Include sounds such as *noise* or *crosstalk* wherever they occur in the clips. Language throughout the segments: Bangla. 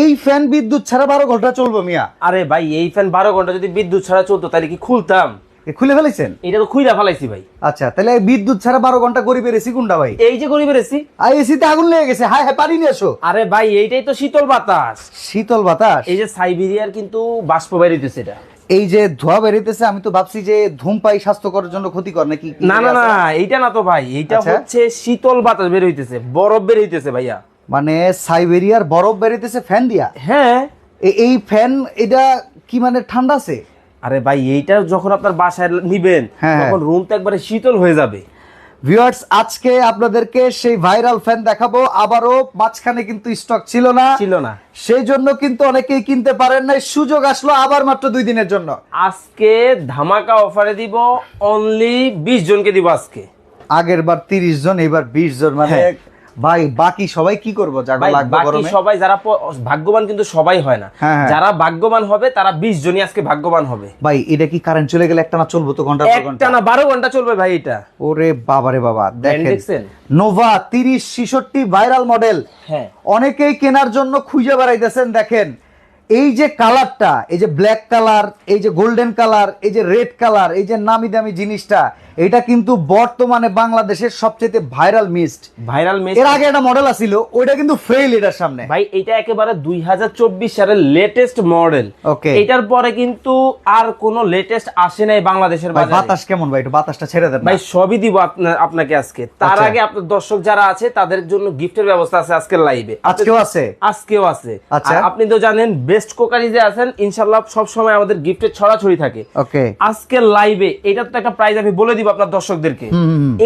এই ফ্যান বিদ্যুৎ ছাড়া বারো ঘণ্টা চলবো মিয়া। আরে ভাই এই ফ্যান বারো ঘণ্টা যদি বিদ্যুৎ ছাড়া চলতো তাহলে কি খুলতাম? খুলে ফেলেছেন এটা তো খুইলা ফেলাইছি ভাই। আচ্ছা তাহলে বিদ্যুৎ ছাড়া বারো ঘণ্টা গরিবের এসি কোনটা ভাই? এই যে গরিবের এসি আর এসিতে আগুন লেগে গেছে হায় হায় পানি নিয়ে আসো। আরে ভাই এইটাই তো শীতল বাতাস। শীতল বাতাস? এই যে সাইবেরিয়ার কিন্তু বাষ্প বাইরিতেছে এটা। এই যে ধোয়া বেরিতেছে আমি তো ভাবছি যে ধূমপাই স্বাস্থ্যকরের জন্য ক্ষতিকর নাকি না না না এইটা না তো ভাই এইটা আচ্ছা। হচ্ছে শীতল বাতাস বের হইতেছে বরফ বের হইতেছে ভাইয়া। মানে সাইবেরিয়ার বরফ বেরিতেছে ফ্যান দিয়া। হ্যাঁ। এই ফ্যান এটা কি মানে ঠান্ডা আছে? আরে ভাই এইটা যখন আপনার বাসায় নিবেন হ্যাঁ, তখন রুম তো একবারে শীতল হয়ে যাবে। ভিউয়ার্স আজকে আপনাদেরকে সেই ভাইরাল ফ্যান দেখাবো। আবারও মাঝখানে কিন্তু স্টক ছিল না। ছিল না। সেই জন্য কিন্তু অনেকেই কিনতে পারেন না সুযোগ আসলো আবার মাত্র দুই দিনের জন্য। আজকে ধামাকা অফারে দিব অনলি বিশ জনকে দিব আজকে। আগের বার তিরিশ জন এবার বিশ জন মানে হ্যাঁ। ভাই বাকি সবাই কি করব? যাগো বাকি সবাই যারা ভাগ্যবান কিন্তু সবাই হয় না। হ্যাঁ, হ্যাঁ। যারা ভাগ্যবান হবে তারা বিশ জনই আজকে ভাগ্যবান হবে। ভাই এটা কি কারেন্ট চলে গেলে একটা না চলবো তো ঘণ্টা একটা না বারো ঘণ্টা চলবে ভাই এটা। ওরে বাবারে বাবা দেখেন? নোভা তিরিশ ছিষট্টি ভাইরাল মডেল হ্যাঁ। অনেকেই কেনার জন্য খুঁজে বেড়াইতেছেন দেখেন। এই যে কালারটা এই যে ব্ল্যাক কালার এই যে গোল্ডেন কালার এই যে রেড কালার এই যে নামি দামি জিনিসটা এটা কিন্তু বর্তমানে বাংলাদেশের সবচেয়ে ভাইরাল মিস্ট ভাইরাল মেস এর আগে একটা মডেল আছিল ওইটা কিন্তু ফেল এটার সামনে। ভাই এটা একেবারে দুই সালের লেটেস্ট মডেল Okay. এটার পরে কিন্তু আর কোন লেটেস্ট আসে নাই বাংলাদেশের ভাই বাতাস কেমন ভাই? একটু বাতাসটা ছেড়ে দেন ভাই সবই দিব আপনা- আপনাকে আজকে। তার আচ্ছা। আগে আপনার দর্শক যারা আছে তাদের জন্য গিফটের ব্যবস্থা আছে আজকের লাইভে আজকেও আছে? আজকেও আছে। আচ্ছা। আপনি তো জানেন বেস্ট কোকারি যে আছেন ইনশাল্লাহ সব সময় আমাদের গিফটের ছড়াছড়ি থাকে। ওকে। আজকের লাইভে এটা তো একটা প্রাইজ আমি বলে দিব আপনার দর্শকদেরকে।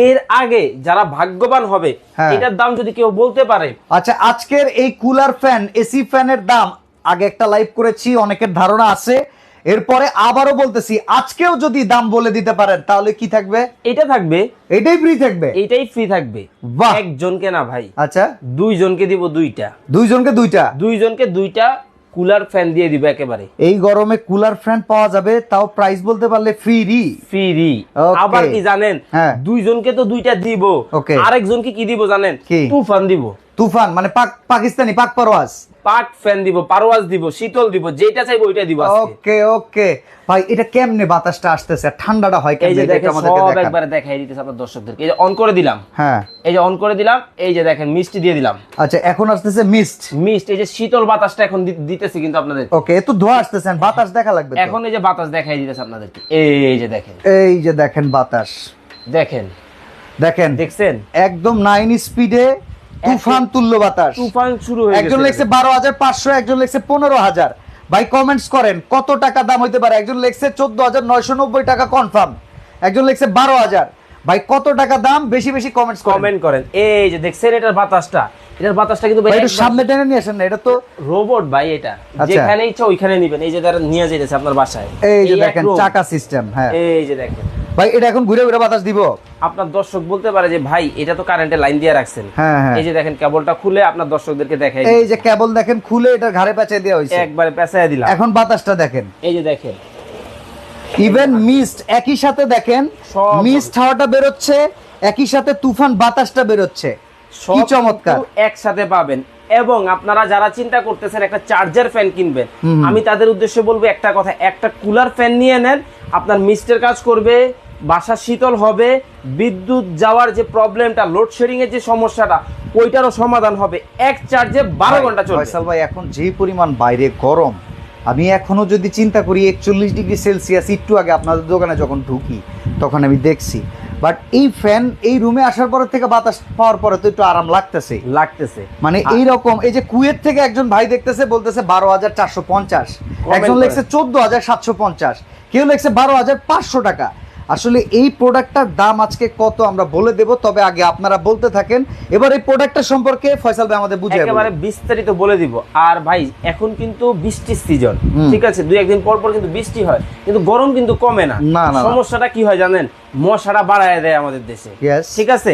এর আগে যারা ভাগ্যবান হবে হ্যাঁ। এটার দাম যদি কেউ বলতে পারে। আচ্ছা আজকের এই কুলার ফ্যান এসি ফ্যানের দাম আগে একটা লাইভ করেছি অনেকের ধারণা আছে। এরপরে আবারও বলতেছি আজকেও যদি দাম বলে দিতে পারেন তাহলে কি থাকবে? এটা থাকবে। এটাই ফ্রি থাকবে? এটাই ফ্রি থাকবে। বাহ। একজনকে না ভাই। আচ্ছা। দুইজনকে দিব দুইটা। দুইজনকে দুইটা? দুইজনকে দুইটা কুলার ফ্যান দিয়ে দিব একেবারে। এই গরমে কুলার ফ্যান পাওয়া যাবে তাও প্রাইস বলতে পারলে ফ্রি ফ্রি. আবার কি জানেন? হ্যাঁ। দুইজনকে তো দুইটা দিব. আরেকজনকে কি দিব জানেন? টু তুফান দিব। তুফান মানে পাক পাকিস্তানি পাক পারওয়াজ। পাক ফ্যান দিব পারওয়াজ দিব শীতল দিব যেটা চাইব ওইটা দিব ওকে ওকে। ভাই এটা কেমনে বাতাসটা আসতেছে? ঠান্ডাটা হয় এই কেমনে যে দেখেন আমাদেরকে সব। একবারে দেখাই দিতেছে আপনার দর্শকদেরকে। এই যে অন করে দিলাম। হ্যাঁ। এই যে অন করে দিলাম এই যে দেখেন মিষ্টি দিয়ে দিলাম। আচ্ছা এখন আসতেছে মিস্ট মিস্ট এই যে শীতল বাতাসটা এখন দিতেছি কিন্তু আপনাদের। ওকে এ তো ধোয়া আসতেছে বাতাস দেখা লাগবে এখন এই যে বাতাস দেখাই দিতেছে আপনাদেরকে। এই যে দেখেন। এই যে দেখেন বাতাস। দেখেন। দেখেন। দেখছেন? একদম নাইন স্পিডে তুফান তুল্য বাতাস। তুফান শুরু হয়ে একজন লেখছে বারো হাজার পাঁচশো একজন লেখছে পনেরো হাজার। ভাই কমেন্টস করেন কত টাকা দাম হইতে পারে? একজন লেখছে চোদ্দ হাজার নয়শো নব্বই টাকা কনফার্ম একজন লেখছে বারো হাজার। ভাই কত টাকা দাম? বেশি বেশি কমেন্টস করেন। কমেন্ট করেন। এই যে দেখছেন এটার বাতাসটা। এটার বাতাসটা কিন্তু ভাই একটু সামনে টেনে নিয়ে আসেন না এটা তো রোবট ভাই এটা। আচ্ছা। যেখানে ইচ্ছা ওইখানে নিবেন। এই যে তারা নিয়ে যেতেছে আপনার বাসায়। এই যে দেখেন চাকা সিস্টেম হ্যাঁ। এই যে দেখেন। ভাই এটা এখন ঘুরে ঘুরে বাতাস দিব। আপনার দর্শক বলতে পারে যে ভাই এটা তো কারেন্টের লাইন দিয়ে রাখছেন। হ্যাঁ হ্যাঁ। এই যে দেখেন কেবলটা খুলে আপনার দর্শকদেরকে দেখাই এই যে কেবল দেখেন খুলে এটার ঘাড়ে পেঁচে দেওয়া হয়েছে। একবারে পেঁচায় দিলাম। এখন বাতাসটা দেখেন। এই যে দেখেন। ইভেন মিস্ট একই সাথে দেখেন মিস্ট হাওয়াটা বেরোচ্ছে একই সাথে তুফান বাতাসটা বেরোচ্ছে। কি চমৎকার। একসাথে পাবেন। এবং আপনারা যারা চিন্তা করতেছেন একটা চার্জার ফ্যান কিনবেন আমি তাদের উদ্দেশ্যে বলব একটা কথা একটা কুলার ফ্যান নিয়ে নেন আপনার মিস্টের কাজ করবে বাসা শীতল হবে বিদ্যুৎ যাওয়ার যে প্রবলেমটা লোডশেডিং এর যে সমস্যাটা ওইটারও সমাধান হবে। এক চার্জে বারো ঘণ্টা চলবে। ফয়সাল ভাই এখন যে পরিমাণ বাইরে গরম আমি এখনও যদি চিন্তা করি একচল্লিশ ডিগ্রি সেলসিয়াস একটু আগে আপনাদের দোকানে যখন ঢুকি তখন আমি দেখছি। বাট এই ফ্যান এই রুমে আসার পর থেকে বাতাস পাওয়ার পরে তো একটু আরাম লাগতেছে। লাগতেছে। মানে এই রকম এই যে কুয়েত থেকে একজন ভাই দেখতেছে বলতেছে বারো হাজার চারশো পঞ্চাশ। একজন। লেখছে চোদ্দ হাজার সাতশো পঞ্চাশ। কেউ লেখছে বারো হাজার পাঁচশো টাকা। আসলে এই প্রোডাক্টটার দাম আজকে কত আমরা বলে দেব তবে আগে আপনারা বলতে থাকেন। এবার এই প্রোডাক্টটা সম্পর্কে ফয়সাল ভাই আমাদের বুঝে একেবারে বিস্তারিত বলে দিব। আর ভাই এখন কিন্তু বৃষ্টির সিজন ঠিক আছে? দুই একদিন পর পর কিন্তু বৃষ্টি হয় কিন্তু গরম কিন্তু কমে না। সমস্যাটা কি হয় জানেন? মশাটা বাড়ায় দেয় আমাদের দেশে। ঠিক আছে?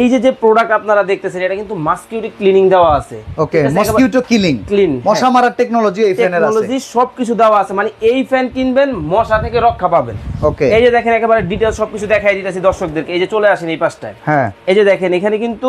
এই যে যে প্রোডাক্ট আপনারা দেখতেছেন এটা কিন্তু মাস্কিউটি ক্লিনিং দেওয়া আছে। ওকে মসকিউটো কিলিং ক্লিন মশা মারার টেকনোলজি এই ফ্যানের আছে। টেকনোলজি সবকিছু দেওয়া আছে। মানে এই ফ্যান কিনবেন মশা থেকে রক্ষা পাবেন। ওকে এই যে দেখেন একেবারে ডিটেলস সবকিছু দেখাই দিতেছি দর্শকদেরকে। এই যে চলে আসেন এই পাশটায়। হ্যাঁ। এই যে দেখেন এখানে কিন্তু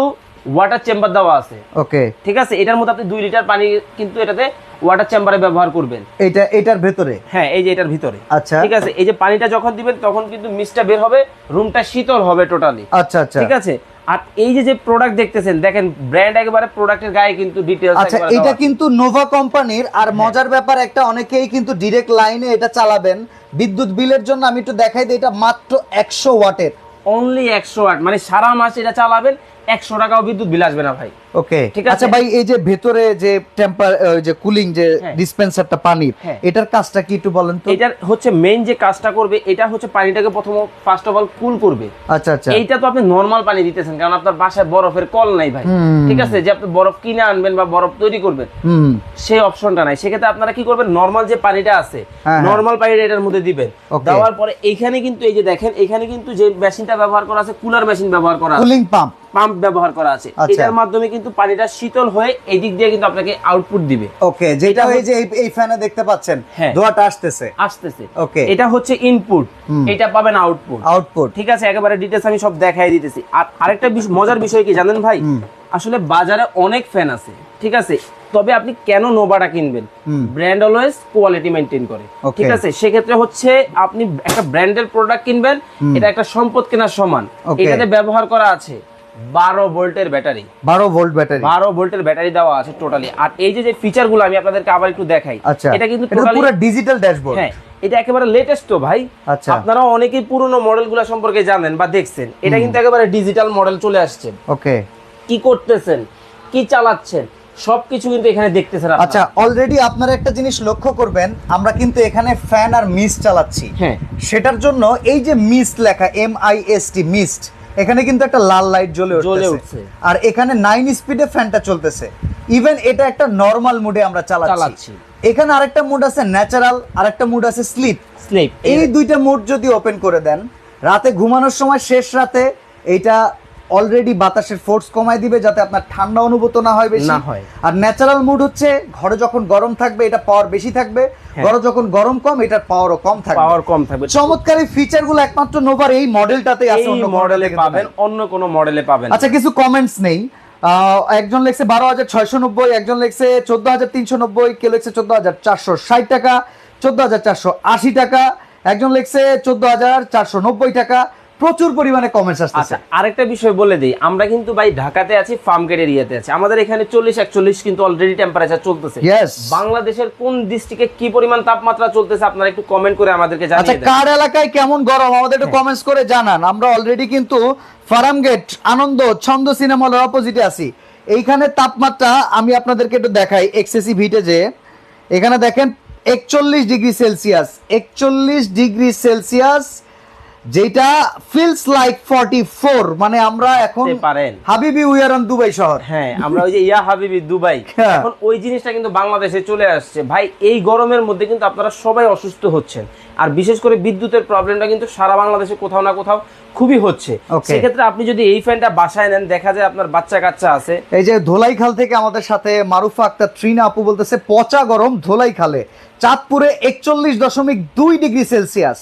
ওয়াটার চেম্বার দেওয়া আছে। ওকে ঠিক আছে? এটার মধ্যে আপনি দুই লিটার পানি কিন্তু এটাতে ওয়াটার চেম্বারে ব্যবহার করবেন। এটা এটার ভেতরে? হ্যাঁ এই যে এটার ভিতরে। আচ্ছা। ঠিক আছে? এই যে পানিটা যখন দিবেন তখন কিন্তু মিস্টটা বের হবে রুমটা শীতল হবে টোটালি আচ্ছা আচ্ছা। ঠিক আছে? আর এই যে যে প্রোডাক্ট দেখতেছেন দেখেন ব্র্যান্ড একবারে প্রোডাক্টের গায়ে কিন্তু ডিটেলস আচ্ছা এটা কিন্তু নোভা কোম্পানির আর মজার ব্যাপার একটা অনেকেই কিন্তু ডাইরেক্ট লাইনে এটা চালাবেন। বিদ্যুৎ বিলের জন্য আমি একটু দেখাই দিই এটা মাত্র একশো ওয়াটের। অনলি 100 ওয়াট মানে সারা মাস এটা চালাবেন। একশো টাকাও বিদ্যুৎ বিল আসবে না ভাই। ওকে। ঠিক আছে। আচ্ছা ভাই এই যে ভেতরে যে টেম্পার যে কুলিং যে হ্যাঁ। ডিসপেন্সারটা পানির হ্যাঁ। এটার কাজটা কি একটু বলেন তো? এটার হচ্ছে মেইন যে কাজটা করবে এটা হচ্ছে পানিটাকে প্রথম ফার্স্ট অফ অল কুল করবে। আচ্ছা আচ্ছা। এইটা তো আপনি নর্মাল পানি দিতেছেন কারণ আপনার বাসায় বরফের কল নাই ভাই। ঠিক আছে? যে আপনি বরফ কিনে আনবেন বা বরফ তৈরি করবেন হুম। সেই অপশনটা নাই। সেক্ষেত্রে আপনারা কি করবেন? নর্মাল যে পানিটা আছে হ্যাঁ, হ্যাঁ। নর্মাল পানিটা এটার মধ্যে দিবেন। দেওয়ার পরে এইখানে কিন্তু এই যে দেখেন এখানে কিন্তু যে মেশিনটা ব্যবহার করা আছে কুলার মেশিন ব্যবহার করা আছে। কুলিং পাম্প পাম্প ব্যবহার করা আছে। আচ্ছা। এটার মাধ্যমে কিন্তু পানিটা শীতল হয়ে এদিক দিয়ে কিন্তু আপনাকে আউটপুট দিবে। ওকে যেটা এই যে এই- ফ্যানে দেখতে পাচ্ছেন হ্যাঁ। ধোয়াটা আসতেছে। আসতেছে। Okay. এটা হচ্ছে ইনপুট এটা পাবেন আউটপুট আউটপুট ঠিক আছে একেবারে ডিটেলস আমি সব দেখাই দিতেছি। আর আরেকটা মজার বিষয় কি জানেন ভাই? আসলে বাজারে অনেক ফ্যান আছে ঠিক আছে? তবে আপনি কেন নোভাটা কিনবেন। ব্র্যান্ড অলওয়েজ কোয়ালিটি মেনটেন করে ঠিক আছে? সেক্ষেত্রে হচ্ছে আপনি একটা ব্র্যান্ডের প্রোডাক্ট কিনবেন এটা একটা সম্পদ কেনার সমান. এটাতে ব্যবহার করা আছে। বারো ভোল্টের ব্যাটারি। বারো ভোল্ট ব্যাটারি। বারো ভোল্টের ব্যাটারি দেওয়া আছে টোটালি আর এই যে যে ফিচারগুলো আমি আপনাদেরকে আবার একটু দেখাই আচ্ছা। এটা কিন্তু পুরো ডিজিটাল ড্যাশবোর্ড হ্যাঁ এটা একেবারে লেটেস্ট তো ভাই। আচ্ছা। আপনারা অনেকেই পুরনো মডেলগুলো সম্পর্কে জানেন বা দেখছেন। এটা কিন্তু একেবারে ডিজিটাল মডেল চলে আসছে। ওকে কি করতেছেন? কি চালাচ্ছেন? সবকিছু কিন্তু এখানে দেখতেছেন। আচ্ছা অলরেডি আপনারা একটা জিনিস লক্ষ্য করবেন আমরা কিন্তু এখানে ফ্যান আর মিস্ট চালাচ্ছি। হ্যাঁ। সেটার জন্য এই যে মিস্ট লেখা M I S T mist এখানে কিন্তু একটা লাল লাইট জ্বলে জ্বলে উঠছে। আর এখানে নাইন স্পিডে ফ্যানটা চলতেছে। ইভেন এটা একটা নর্মাল মুডে আমরা চালাচ্ছি। এখানে আরেকটা মুড আছে ন্যাচারাল আরেকটা মুড আছে স্লিপ স্লিপ এই দুইটা মুড যদি ওপেন করে দেন রাতে ঘুমানোর সময় শেষ রাতে এইটা অলরেডি বাতাসের ফোর্স কমায় দিবে যাতে আপনার ঠান্ডা অনুভূত না হয় বেশি। না হয়। আর ন্যাচারাল মুড হচ্ছে ঘরে যখন গরম থাকবে এটা পাওয়ার বেশি থাকবে। হ্যাঁ। ঘরে যখন গরম কম এটার পাওয়ারও কম থাকবে। পাওয়ার কম থাকবে। চমৎকার এই ফিচারগুলো একমাত্র নোভার এই মডেলটাতে আছে অন্য মডেলে পাবেন অন্য কোনো মডেলে পাবেন আচ্ছা কিছু কমেন্টস নেই। একজন লেখছে বারো হাজার ছয়শো নব্বই একজন লেখছে চোদ্দ হাজার তিনশো নব্বই কেউ লেখছে চোদ্দ হাজার চারশো ষাট টাকা চোদ্দ হাজার চারশো আশি টাকা একজন লেখছে চোদ্দ হাজার চারশো নব্বই টাকা প্রচুর পরিমাণে কমেন্টস আসতেছে। আচ্ছা আরেকটা বিষয় বলে দিই। আমরা কিন্তু ভাই ঢাকাতে আছি ফার্ম গেট এরিয়াতে আছি। আমাদের এখানে চল্লিশ একচল্লিশ কিন্তু অলরেডি টেম্পারেচার চলতেছে. বাংলাদেশের কোন ডিস্ট্রিক্টে কি পরিমাণ তাপমাত্রা চলতেছে আপনারা একটু কমেন্ট করে আমাদেরকে আচ্ছা জানিয়ে দেন। কার এলাকায় কেমন গরম আমাদের একটু হ্যাঁ। কমেন্টস করে জানান। আমরা অলরেডি কিন্তু ফার্ম গেট আনন্দ ছন্দ সিনেমা হলের অপোজিটে আছি। এইখানে তাপমাত্রা আমি আপনাদেরকে একটু দেখাই এক্সেসিভ হিটে যে এখানে দেখেন একচল্লিশ ডিগ্রি সেলসিয়াস একচল্লিশ ডিগ্রি সেলসিয়াস যেটা ফিলস লাইক ফর্টি ফোর মানে আমরা এখন পারেন। হাবিবি উইয়ার অন দুবাই শহর। হ্যাঁ আমরা ওই যে ইয়া হাবিবি দুবাই। *laughs* হ্যাঁ। এখন ওই জিনিসটা কিন্তু বাংলাদেশে চলে আসছে। ভাই এই গরমের মধ্যে কিন্তু আপনারা সবাই অসুস্থ হচ্ছেন। আর বিশেষ করে বিদ্যুতের প্রবলেমটা কিন্তু সারা বাংলাদেশে কোথাও না কোথাও খুবই হচ্ছে. সেক্ষেত্রে আপনি যদি এই ফ্যানটা বাসায় নেন দেখা যায় আপনার বাচ্চা কাচ্চা আছে। এই যে ধোলাইখাল থেকে আমাদের সাথে মারুফা আক্তার ট্রিনা আপু বলতেছে পচা গরম ধোলাইখালে। চাঁদপুরে একচল্লিশ দশমিক দুই ডিগ্রি সেলসিয়াস।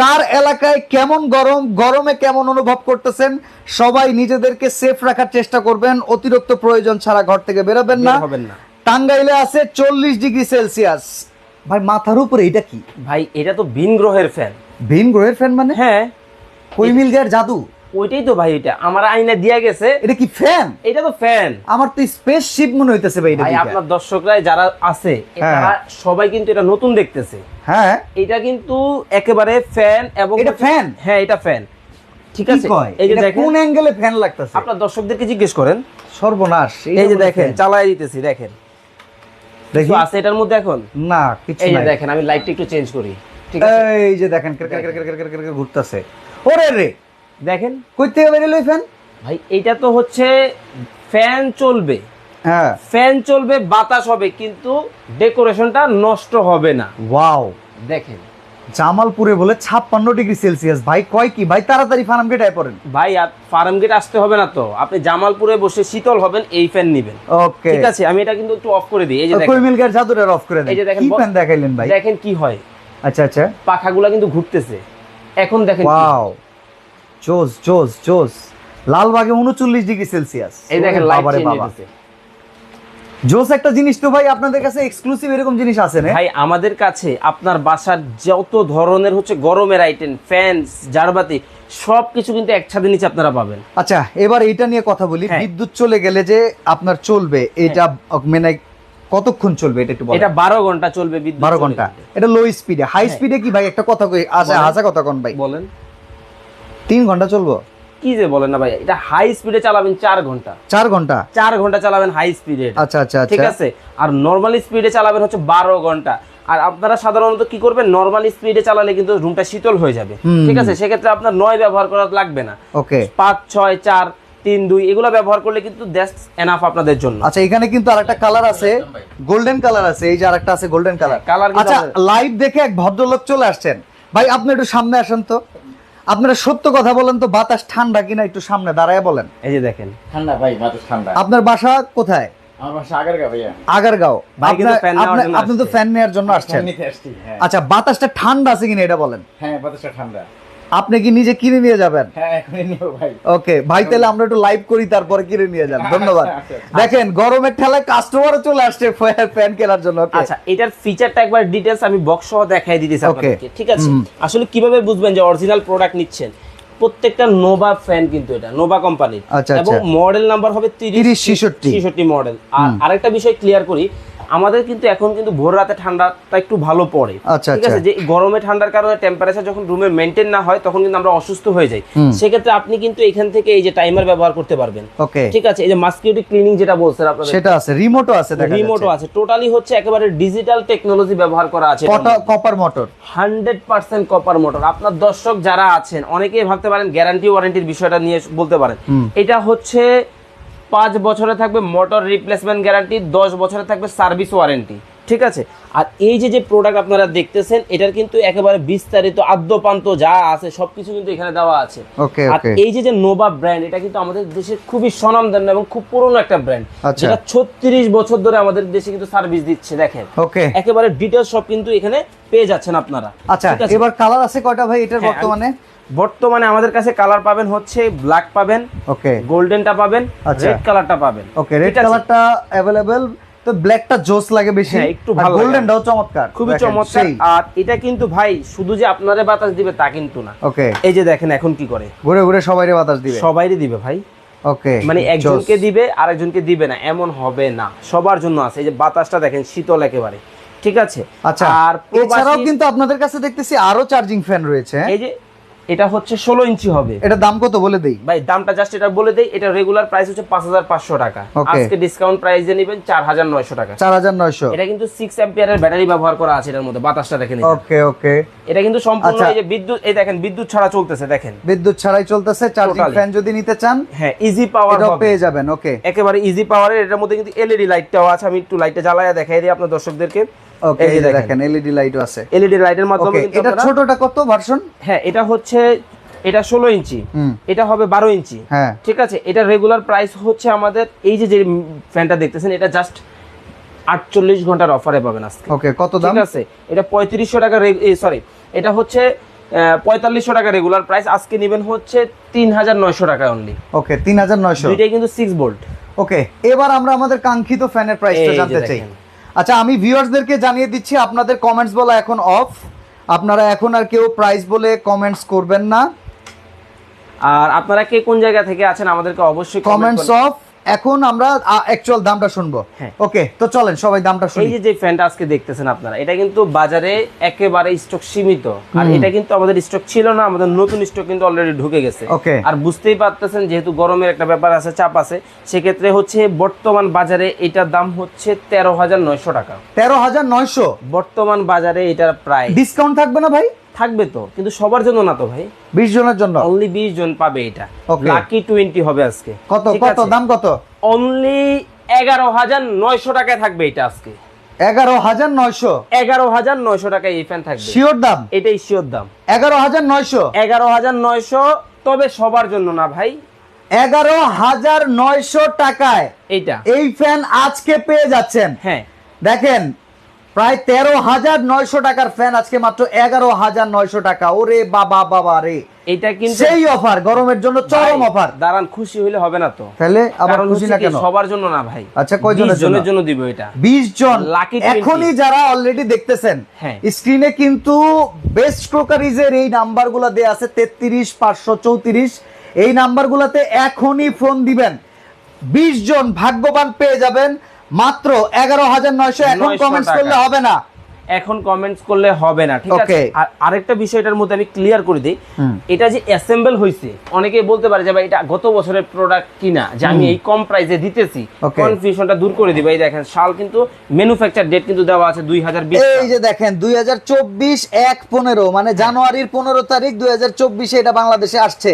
কার এলাকায় কেমন গরম গরমে কেমন অনুভব করতেছেন? সবাই নিজেদেরকে সেফ রাখার চেষ্টা করবেন অতিরিক্ত প্রয়োজন ছাড়া ঘর থেকে বেরোবেন না। টাঙ্গাইলে আছে চল্লিশ ডিগ্রি সেলসিয়াস। ভাই মাথার উপরে এটা কি? ভাই এটা তো ভিন গ্রহের ফ্যান ভিন গ্রহের ফ্যান মানে? হ্যাঁ। কৈমিল জাদু? ওইটাই তো ভাই এটা আমার আইনা দিয়া গেছে। এটা কি ফ্যান এটা তো ফ্যান আমার তো স্পেস শিপ মনে হইতেছে ভাই এটা ভাই আপনার দর্শকরা যারা আছে হ্যাঁ। তারা সবাই কিন্তু এটা নতুন দেখতেছে। হ্যাঁ। এটা কিন্তু একেবারে ফ্যান এবং এটা fan? হ্যাঁ এটা ফ্যান ঠিক আছে? এই যে দেখেন। কোন অ্যাঙ্গেলে ফ্যান লাগতেছে? আপনার দর্শকদেরকে জিজ্ঞেস করেন। সর্বনাশ এই যে দেখেন চালাই দিতেছি দেখেন। দেখি। আছে এটার মধ্যে এখন? না কিছু এই যে দেখেন আমি লাইটটা একটু চেঞ্জ করি। ঠিক আছে? এই যে দেখেন ঘুরতেছে। ওরে রে! দেখেন কই থেকে বেরিয়ে লই ফ্যান ভাই এটা তো হচ্ছে ফ্যান চলবে। হ্যাঁ। ফ্যান চলবে বাতাস হবে কিন্তু ডেকোরেশনটা নষ্ট হবে না। ওয়াও। দেখেন। জামালপুরে বলে ছাপ্পান্ন ডিগ্রি সেলসিয়াস। ভাই কয় কি? ভাই তাড়াতাড়ি ফার্ম গেটায় পড়েন। ভাই ফার্ম গেট আসতে হবে না তো। আপনি জামালপুরে বসে শীতল হবেন এই ফ্যান নিবেন। ওকে ঠিক আছে আমি এটা কিন্তু একটু অফ করে দিই। এই যে দেখেন। কই মিলগার জাদুটা অফ করে দেন। এই যে দেখেন কি ফ্যান দেখাইলেন ভাই? দেখেন কি হয়। আচ্ছা আচ্ছা। পাখাগুলা কিন্তু ঘুরতেছে। এখন দেখেন ওয়াও জোস জোস জোস। লালবাগে উনচল্লিশ ডিগ্রি সেলসিয়াস। এই দেখেন বাবারে বাবা। জোস একটা জিনিস তো ভাই আপনাদের কাছে এক্সক্লুসিভ এরকম জিনিস আছে না? ভাই আমাদের কাছে আপনার বাসার যত ধরনের হচ্ছে গরমের আইটেম ফ্যান জারবাতি সব কিছু কিন্তু একসাথে নিচে আপনারা পাবেন। আচ্ছা এবার এটা নিয়ে কথা বলি। হ্যাঁ। বিদ্যুৎ চলে গেলে যে আপনার চলবে এটা মানে কতক্ষণ চলবে এটা একটু এটা বারো ঘণ্টা চলবে বিদ্যুৎ বারো চলে ঘণ্টা। এটা লো স্পিডে হাই হ্যাঁ। স্পিডে কি ভাই একটা কথা কই? আসে বলেন। হাসা কথা কোন ভাই। বলেন। তিন ঘণ্টা চলবো? কি যে বলেন না ভাই এটা হাই স্পিডে চালাবেন চার ঘণ্টা। চার ঘণ্টা? চার ঘণ্টা চালাবেন হাই স্পিডে আচ্ছা আচ্ছা ঠিক আচ্ছা আছে? আর নর্মাল স্পিডে চালাবেন হচ্ছে বারো ঘণ্টা। আর আপনারা সাধারণত কি করবেন? নর্মাল স্পিডে চালালে কিন্তু রুমটা শীতল হয়ে যাবে। ঠিক আছে? সেক্ষেত্রে আপনার নয় ব্যবহার করা লাগবে না। ওকে। পাঁচ ছয় চার তিন দুই এগুলো ব্যবহার করলে কিন্তু দ্যাটস এনাফ আপনাদের জন্য। আচ্ছা এখানে কিন্তু আরেকটা কালার আছে। গোল্ডেন কালার আছে। এই যে আরেকটা আছে গোল্ডেন কালার কালার আচ্ছা লাইভ দেখে এক ভদ্রলোক চলে আসছেন। ভাই আপনি একটু সামনে আসেন তো। আপনারা সত্য কথা বলেন তো বাতাস ঠান্ডা কিনা একটু সামনে দাঁড়ায় বলেন। এই যে দেখেন। ঠান্ডা ভাই বাতাস ঠান্ডা। আপনার বাসা কোথায়? আগারগাঁও আপনার- আপনি- তো ফ্যান নেওয়ার জন্য আসছেন। হ্যাঁ। আচ্ছা বাতাসটা ঠান্ডা আছে কিনা এটা বলেন। হ্যাঁ বাতাসটা ঠান্ডা। আপনি কি নিজে কিনে নিয়ে যাবেন? হ্যাঁ এখনই নিও ভাই। ওকে ভাই তাহলে আমরা একটু লাইভ করি তারপরে কিনে নিয়ে যান। ধন্যবাদ। *laughs* আচ্ছা, দেখেন গরমের ঠেলায় কাস্টমারও চলে আসছে ফ্যান কেনার জন্য আচ্ছা এটার ফিচারটা একবার ডিটেলস আমি বক্স সহ দেখাই দিতেছি. আপনাদেরকে ঠিক আছে? আসলে কীভাবে বুঝবেন যে অরিজিনাল প্রোডাক্ট নিচ্ছেন? প্রত্যেকটা নোভা ফ্যান কিন্তু এটা নোভা কোম্পানির আচ্ছা, এবং আচ্ছা। মডেল নাম্বার হবে 30, 30 66 66 মডেল আর আরেকটা বিষয় ক্লিয়ার করি আমাদের কিন্তু এখন কিন্তু ভোর রাতে ঠান্ডাটা একটু ভালো পড়ে। আচ্ছা, ঠিক আছে? আচ্ছা। যে গরমে ঠান্ডার কারণে টেম্পারেচার যখন রুমে মেনটেন না হয় তখন কিন্তু আমরা অসুস্থ হয়ে যাই। সেক্ষেত্রে আপনি কিন্তু এখান থেকে এই যে টাইমার ব্যবহার করতে পারবেন। ওকে ঠিক আছে? এই যে মাস্কিউটি ক্লিনিং যেটা বলছেন আপনাদের। সেটা আছে। রিমোটও আছে দেখা রিমোটও আছে। টোটালি হচ্ছে একেবারে ডিজিটাল টেকনোলজি ব্যবহার করা আছে। Copper motor hundred percent copper motor আপনার দর্শক যারা আছেন অনেকেই ভাবতে পারেন গ্যারান্টি ওয়ারেন্টির বিষয়টা নিয়ে বলতে পারেন। এটা হচ্ছে পাঁচ বছরে থাকবে মোটর রিপ্লেসমেন্ট গ্যারান্টি দশ বছরে থাকবে সার্ভিস ওয়ারেন্টি ঠিক আছে? আর এই যে যে প্রোডাক্ট আপনারা দেখতেছেন এটার কিন্তু একেবারে বিস্তারিত আদ্যপান্ত যা আছে সবকিছু কিন্তু এখানে দেওয়া আছে। আর এই যে যে নোভা ব্র্যান্ড এটা কিন্তু আমাদের দেশে খুবই স্বনামধন্য এবং খুব পুরনো একটা ব্র্যান্ড আচ্ছা। যেটা ছত্রিশ বছর ধরে আমাদের দেশে কিন্তু সার্ভিস দিচ্ছে দেখেন। ওকে। একেবারে ডিটেলস সব কিন্তু এখানে পেয়ে যাচ্ছেন আপনারা। আচ্ছা এবার কালার আছে কয়টা ভাই এটার হ্যাঁ, বর্তমানে? বর্তমানে আমাদের কাছে কালার পাবেন হচ্ছে ব্ল্যাক পাবেন ওকে। গোল্ডেনটা পাবেন আচ্ছা। রেড কালারটা পাবেন। ওকে রেড কালারটা অ্যাভেলেবেল তো ব্ল্যাকটা জোস লাগে বেশি। হ্যাঁ, একটু ভালো গোল্ডেনটাও চমৎকার। খুবই চমৎকার। আর এটা কিন্তু ভাই শুধু যে আপনারে বাতাস দিবে তা কিন্তু না। ওকে। এই যে দেখেন এখন কি করে। ঘুরে ঘুরে সবাইরে বাতাস দিবে। সবাইরই দিবে ভাই। ওকে মানে একজনকে দিবে আরেকজনকে দিবে না এমন হবে না। সবার জন্য আছে। এই যে বাতাসটা দেখেন শীতল একেবারে। ঠিক আছে? আচ্ছা আর এছাড়াও কিন্তু আপনাদের কাছে দেখতেছি আরও চার্জিং ফ্যান রয়েছে? এই যে এটা হচ্ছে ষোলো ইঞ্চি হবে। এটা দাম কত বলে দেই? ভাই দামটা জাস্ট এটা বলে দেই এটা রেগুলার প্রাইস হচ্ছে পাঁচ হাজার পাঁচশো টাকা। আজকে ডিসকাউন্ট প্রাইসে নেবেন চার হাজার নয়শো টাকা। চার হাজার নয়শো। এটা কিন্তু সিক্স অ্যাম্পিয়ারের ব্যাটারি ব্যবহার করা আছে এটার মধ্যে বাতাসটা দেখেন ওকে ওকে এটা কিন্তু সম্পূর্ণ আচ্ছা। এই যে বিদ্যুৎ এই দেখেন বিদ্যুৎ ছাড়া চলতেছে দেখেন। বিদ্যুৎ ছাড়াই চলতেছে চার্জিং ফ্যান যদি নিতে চান হ্যাঁ ইজি পাওয়ার পেয়ে যাবেন ওকে একেবারে ইজি পাওয়ারের এটার মধ্যে কিন্তু এলইডি লাইটটাও আছে আমি একটু লাইটটা জ্বালায়া দেখাই দিই আপনার দর্শকদেরকে। ওকে এই দেখেন। এলইডি লাইটও আছে। এলইডি লাইটের মাধ্যমে কিন্তু এটা ছোটটা কত ভার্সন হ্যাঁ এটা হচ্ছে এটা ষোলো ইঞ্চি এটা হবে বারো ইঞ্চি। হ্যাঁ। ঠিক আছে? এটা রেগুলার প্রাইস হচ্ছে আমাদের এই যে যে ফ্যানটা দেখতেছেন এটা জাস্ট আটচল্লিশ ঘণ্টার অফারে পাবেন আজকে। ওকে কত দাম? ঠিক আছে? এটা পঁয়ত্রিশশো টাকা সরি এটা হচ্ছে পঁয়তাল্লিশশো টাকা রেগুলার প্রাইস আজকে নেবেন হচ্ছে তিন হাজার নয়শো টাকা অনলি ওকে তিন হাজার নয়শো। দুইটাই কিন্তু সিক্স ভোল্ট ওকে এবার আমরা আমাদের কাঙ্ক্ষিত ফ্যানের প্রাইসটা জানতে চাই। আচ্ছা আমি ভিউয়ার্সদেরকে জানিয়ে দিচ্ছি আপনাদের কমেন্টস বলা এখন অফ আপনারা এখন আর কেউ প্রাইস বলে কমেন্টস করবেন না। আর আপনারা কে কোন জায়গা থেকে আছেন আমাদেরকে অবশ্যই কমেন্টস অফ এখন আমরা অ্যাকচুয়াল দামটা শুনব। হ্যাঁ। ওকে তো চলেন সবাই দামটা এই শুনি যে যে ফ্যানটা আজকে দেখতেছেন আপনারা এটা কিন্তু বাজারে একেবারে স্টক সীমিত। আর এটা কিন্তু আমাদের স্টক ছিল না আমাদের নতুন স্টক কিন্তু অলরেডি ঢুকে গেছে। আর বুঝতেই পারতেছেন যেহেতু গরমের একটা ব্যাপার আছে চাপ আছে সেক্ষেত্রে হচ্ছে বর্তমান বাজারে এটার দাম হচ্ছে তেরো হাজার নয়শো টাকা। তেরো হাজার নয়শো? বর্তমান বাজারে এটার প্রায় ডিসকাউন্ট থাকবে না ভাই? থাকবে তো কিন্তু সবার জন্য না তো ভাই? বিশ জনের জন্য? অনলি বিশ জন পাবে এটা। লাকি টোয়েন্টি হবে আজকে। কত? কত? দাম কত? অনলি এগারো হাজার নয়শো টাকায় থাকবে এটা আজকে। এগারো হাজার নয়শো? এগারো হাজার নয়শো টাকায় এই ফ্যান থাকবে। শিওর দাম? এটাই শিওর দাম। এগারো হাজার নয়শো? এগারো হাজার নয়শো তবে সবার জন্য না ভাই। এগারো হাজার নয়শো টাকায় এইটা। এই ফ্যান আজকে পেয়ে যাচ্ছেন। হ্যাঁ। দেখেন প্রায় তেরো হাজার নয়শো টাকার ফ্যান আজকে মাত্র এগারো হাজার নয়শো টাকা। ওরে বাবা বাবা রে। এটা কিন্তু সেই অফার গরমের জন্য চরম অফার দাঁড়ান খুশি হইলে হবে না তো। তাহলে আবার খুশি না কেন? সবার জন্য না ভাই। আচ্ছা, কয়জনের 20 জনের জন্য? জন্য দিব এটা। বিশ জন। Lucky 20 এখনই যারা অলরেডি দেখতেছেন হ্যাঁ। স্ক্রিনে কিন্তু বেস্ট ক্রোকারিজের এই নাম্বারগুলো দেয়া আছে তেত্রিশ পাঁচশো চৌত্রিশ। এই নাম্বারগুলোতে এখনই ফোন দিবেন। বিশ জন ভাগ্যবান পেয়ে যাবেন। মাত্র এগারো হাজার নয়শো এখন 900 কমেন্টস করলে হবে না। এখন কমেন্টস করলে হবে না ঠিক আছে? আর আরেকটা বিষয়টার মধ্যে আমি ক্লিয়ার করে দিই। এটা যে অ্যাসেম্বল হয়েছে অনেকেই বলতে পারে যে ভাই এটা গত বছরের প্রোডাক্ট কিনা? যে আমি এই কম প্রাইসে দিতেছি। কনফিউশনটা দূর করে দিবে এই দেখেন শাল কিন্তু ম্যানুফ্যাকচার ডেট কিন্তু দেওয়া আছে দুই হাজার বিশ এই যে দেখেন দুই হাজার চব্বিশ এক পনেরো মানে জানুয়ারির পনেরো তারিখ দুই হাজার চব্বিশে এটা বাংলাদেশে আসছে।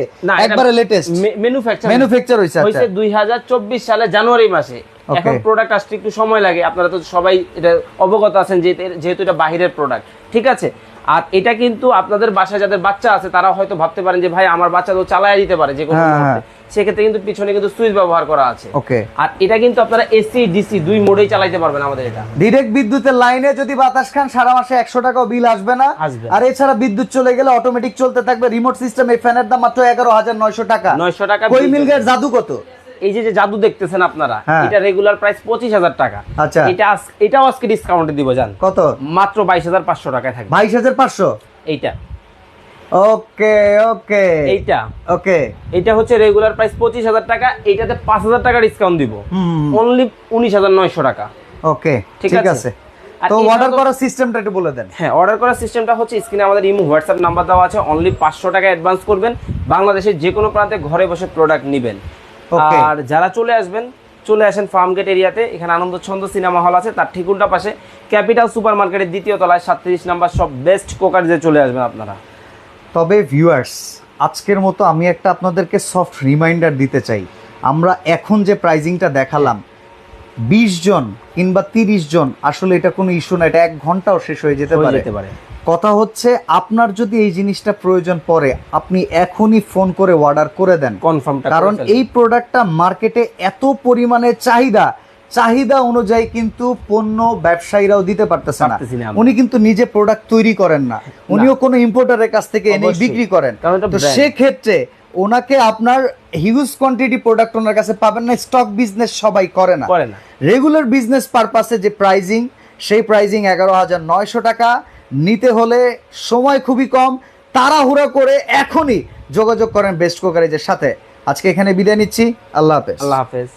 একবারে লেটেস্ট ম্যানুফ্যাকচার ম্যানুফ্যাকচার আচ্ছা। দুই হাজার চব্বিশ সালে জানুয়ারি মাসে. এখন প্রোডাক্ট আসতে একটু সময় লাগে। আপনারা তো সবাই এটা অবগত আছেন যে যেহেতু এটা বাহিরের প্রোডাক্ট ঠিক আছে? আর এটা কিন্তু আপনাদের বাসায় যাদের বাচ্চা আছে তারা হয়তো ভাবতে পারেন যে ভাই আমার বাচ্চা তো চালায় দিতে পারে যে কোনো হ্যাঁ, সেক্ষেত্রে কিন্তু পিছনে কিন্তু সুইচ ব্যবহার করা আছে। ওকে আর এটা কিন্তু আপনারা এসি ডিসি দুই মোডেই চালাইতে পারবেন আমাদের এটা। ডিরেক্ট বিদ্যুতের লাইনে যদি বাতাস খান সারা মাসে একশো টাকাও বিল আসবে না। আসবে। আর এছাড়া বিদ্যুৎ চলে গেলে অটোমেটিক চলতে থাকবে। রিমোট সিস্টেম এই ফ্যানের দাম মাত্র এগারো হাজার নয়শো টাকা। 900 টাকা কই মিলগের জাদু কত? এই যে জাদু দেখতেছেন আপনারা হ্যাঁ। এটা রেগুলার প্রাইস পঁচিশ হাজার টাকা। আচ্ছা। এটা এটাও আজকে ডিসকাউন্টে দিব জান। কত? মাত্র বাইশ হাজার পাঁচশো টাকায় থাকবে। বাইশ হাজার পাঁচশো? এইটা। ওকে ওকে। এইটা। ওকে। এটা হচ্ছে রেগুলার প্রাইস পঁচিশ হাজার টাকা এইটাতে পাঁচ হাজার টাকা ডিসকাউন্ট দিব। অনলি উনিশ হাজার নয়শো টাকা। ওকে ঠিক আছে। তো অর্ডার করার সিস্টেমটা একটু বলে দেন। হ্যাঁ অর্ডার করার সিস্টেমটা হচ্ছে স্ক্রিনে আমাদের ইমো হোয়াটসঅ্যাপ নাম্বার দেওয়া আছে অনলি পাঁচশো টাকা অ্যাডভান্স করবেন। বাংলাদেশের যে কোনো প্রান্তে ঘরে বসে প্রোডাক্ট নেবেন. আর যারা চলে আসবেন চলে আসেন ফার্ম গেট এরিয়াতে এখানে আনন্দ ছন্দ সিনেমা হল আছে তার ঠিক উল্টা পাশে ক্যাপিটাল সুপার মার্কেটের দ্বিতীয় তলায় সাতত্রিশ নাম্বার সব বেস্ট কোকারিজে চলে আসবেন আপনারা। তবে ভিউয়ার্স আজকের মতো আমি একটা আপনাদেরকে সফট রিমাইন্ডার দিতে চাই। আমরা এখন যে প্রাইজিংটা দেখালাম বিশ জন কিংবা তিরিশ জন আসলে এটা কোনো ইস্যু না এটা এক ঘন্টাও শেষ হয়ে যেতে পারে। কথা হচ্ছে আপনার যদি এই জিনিসটা প্রয়োজন পড়ে আপনি এখনই ফোন করে অর্ডার করে দেন। কনফার্মটা কারণ এই প্রোডাক্টটা মার্কেটে এত পরিমাণে চাহিদা চাহিদা অনুযায়ী কিন্তু পণ্য ব্যবসায়ীরাও দিতে পারতেছে না। উনি কিন্তু নিজে প্রোডাক্ট তৈরি করেন না। উনিও কোনো ইম্পোর্টারের কাছ থেকে এনে বিক্রি করেন। তো সেক্ষেত্রে ওনাকে আপনার হিউজ কোয়ান্টিটি প্রোডাক্ট ওনার কাছে পাবেন না স্টক বিজনেস সবাই করে না। করে না। রেগুলার বিজনেস পারপাসে যে প্রাইজিং সেই প্রাইজিং এগারো হাজার নয়শো টাকা নিতে হলে সময় খুবই কম। তাড়াহুড়া করে এখনই যোগাযোগ করেন বেস্ট কোকারেজের সাথে। আজকে এখানে বিদায় নিচ্ছি। আল্লাহ হাফেজ। আল্লাহ হাফেজ।